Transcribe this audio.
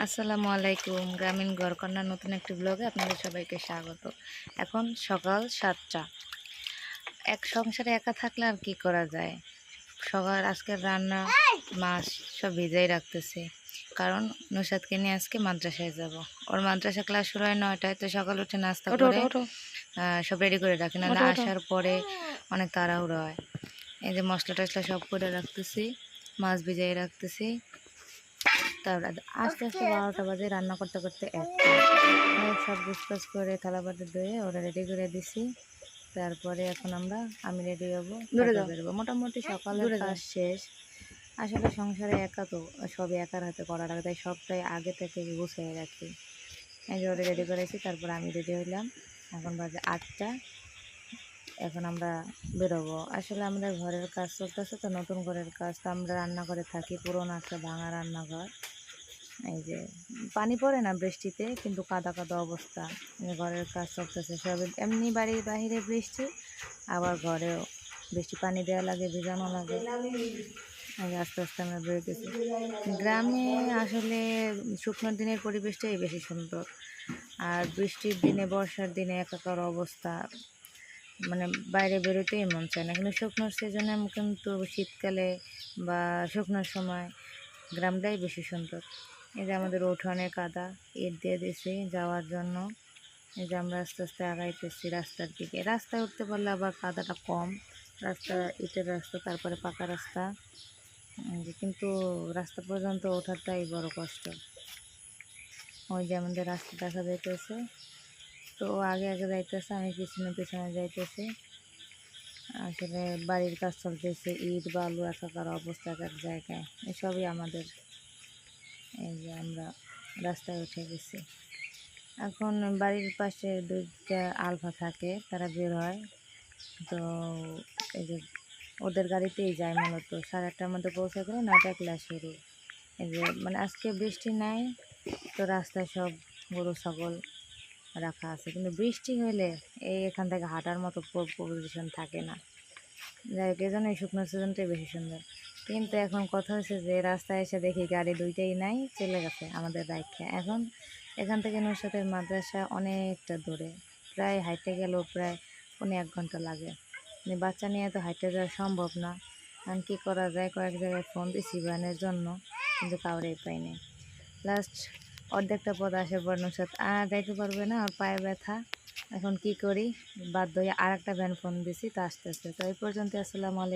আসসালামু আলাইকুম গ্রামীণ গড়কন্যা নতুন একটি ব্লগে আপনাদের সবাইকে স্বাগত। এখন সকাল সাতটা। এক সংসারে একা থাকলে আর কি করা যায়? সকাল আজকের রান্না মাছ সব ভিজাই রাখতেছে। কারণ নুসাদকে নিয়ে আজকে মাদ্রাসায় যাব। ওর মাদ্রাসা ক্লাস শুরু হয় নয়টায় তো সকাল উঠে নাস্তা করে সব রেডি করে রাখি। না। আসার পরে অনেক তাড়াহুড়ো হয়। এই যে মশলা টশলা সব করে রাখতেছি মাছ ভিজাই রাখতেছি। তারপর আস্তে আস্তে বারোটা বাজে রান্না করতে করতে একটা সব গুছগাছ করে থালা বাটি ধুয়ে ওরা রেডি করে দিছি। তারপরে এখন আমরা আমি রেডি হব বেরোবো। মোটামুটি দূরে যাও। কাজ শেষ। আসলে সংসারে একা তো সবই একার হাতে করা লাগে তাই সবটাই আগে থেকে গুছিয়ে রাখি। এই যে ওরা রেডি করেছি তারপর আমি রেডি হইলাম। এখন বাজে আটটা। এখন আমরা বেরোবো। আসলে আমাদের ঘরের কাজ চলতেছে তো নতুন ঘরের কাজ। তো আমরা রান্না করে থাকি পুরোনো একটা ভাঙা রান্নাঘর। এই যে, পানি পড়ে না বৃষ্টিতে, কিন্তু কাদা কাদা অবস্থা। ঘরের কাজ চলতেছে, সব এমনি বাড়ির বাইরে বৃষ্টি, আবার ঘরেও বৃষ্টি পানি দেওয়া লাগে, ভিজানো লাগে। আস্তে আস্তে আমরা বেরোতেছি। গ্রামে আসলে শুকনো দিনের পরিবেশটাই বেশি সুন্দর। আর বৃষ্টির দিনে, বর্ষার দিনে একাকার অবস্থা। মানে বাইরে বেরোতেই মন চায় না। কিন্তু শুকনোর সিজনে কিন্তু শীতকালে বা শুকনোর সময় গ্রামটাই বেশি সুন্দর। এই যে আমাদের উঠোনে কাদা, ইট দিয়ে দিয়েছি যাওয়ার জন্য। এই যে আমরা আস্তে আস্তে আগাইতেছি রাস্তার দিকে। রাস্তায় উঠতে পারলে আবার কাদাটা কম। রাস্তা, ইটের রাস্তা, তারপরে পাকা রাস্তা। কিন্তু রাস্তা পর্যন্ত ওঠাটাই বড় কষ্ট। ওই যে আমাদের রাস্তা দেখা যাইতেছে। তো আগে আগে যাইতেছে, আমি পিছনে পিছনে যাইতেছি। আসলে বাড়ির কাজ চলতেছে, ইট, বালু, একাকার অবস্থা, এক এক জায়গায়। এসবই আমাদের এই যে আমরা রাস্তায় উঠে গেছি। এখন বাড়ির পাশে দুইটা আলফা থাকে, তারা বের হয়। তো এই যে ওদের গাড়িতেই যায় মূলত। সাড়ে আটটার মধ্যে পৌঁছে গেলে নয়টা ক্লাস শুরু। এই যে মানে আজকে বৃষ্টি নাই, তো রাস্তায় সব গরু, ছাগল রাখা আছে। কিন্তু বৃষ্টি হলে এই এখান থেকে হাঁটার মতো পজিশন থাকে না। যাই হোক এই জন্য এই শুকনো সিজনটাই বেশি সুন্দর। কিন্তু এখন কথা হচ্ছে যে রাস্তায় এসে দেখি গাড়ি দুইটাই নাই, চলে গেছে আমাদের রাইখা এখন এখান থেকে নুসাতের মাদ্রাসা অনেকটা দূরে, প্রায় হাইটে গেলেও প্রায় পনেরো এক ঘণ্টা লাগে। মানে বাচ্চা নিয়ে তো হাইটে যাওয়া সম্ভব না। এখন কী করা যায়? কয়েক জায়গায় ফোন দিছি বানের জন্য, কিন্তু কাউরেই পাইনি। লাস্ট অর্ধেকটা পথ আসার পর নুসাদ আর যাইতে পারবে না? আর পায়ে ব্যথা? এখন কি করি? বাধ্য হয়ে আর একটা ভ্যান ফোন দিছি, তা আসতেছে। তো এই পর্যন্ত আসসালামু আলাইকুম।